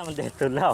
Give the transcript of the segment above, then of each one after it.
เนี่ยมันเด็ดสุดแล้ว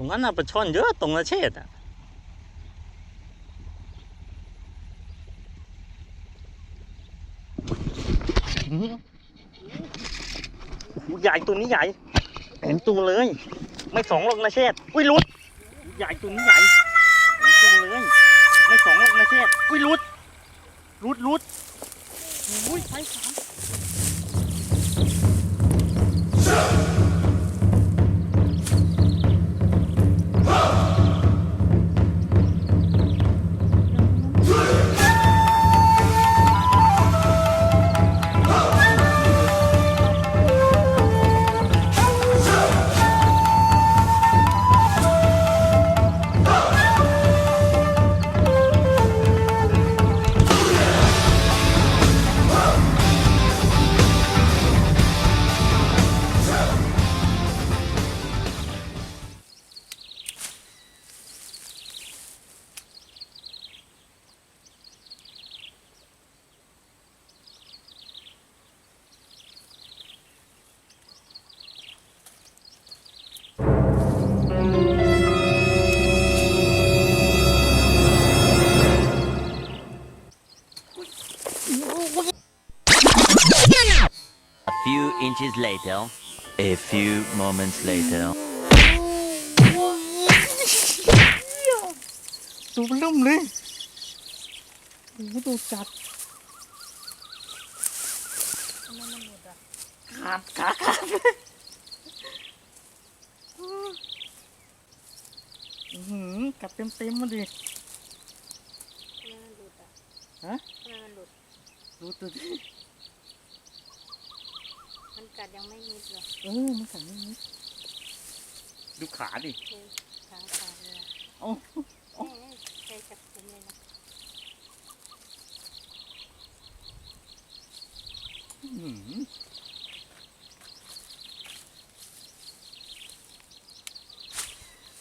รงนั้นน่ะปลาช่อนเยอะตรงนาเชษอะอื้อหือโอ้โหใหญ่ตัวนี้ใหญ่ เห็นตัวเลย ไม่สองหรอกนาเชษอุ้ยหลุด ใหญ่ตัวนี้ใหญ่เห็นตัวเลย ไม่สองหรอกนาเชษอุ้ยหลุดหลุดหลุดอุ้ยใช้สาม few inches later. A few moments later. ตัวมันลุ่มเลยโอ้โหตัวจัดทำไมมันหลุดอะขาดขาขาดอื้อหือกัดเต็มเต็มๆมาดิทำไมมันหลุดอะฮะทำไมมันหลุดดูตัวดิมัน กัดยังไม่มิดเลยเออมันกัดไม่นิดดูขาดิคือขาขาดเลยอะโอ้เอ้ยใช้จับผมเลยนะอื้อหือ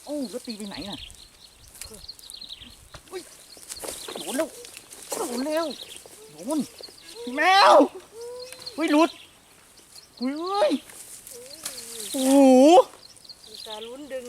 โอ้แล้วตีไปไหนน่ะอุ้ยโดนแล้วโดนแล้วโดนแมวอุ้ยหลุด อุ้ยเอ้ยโอ้โหมีการลุ้นดึง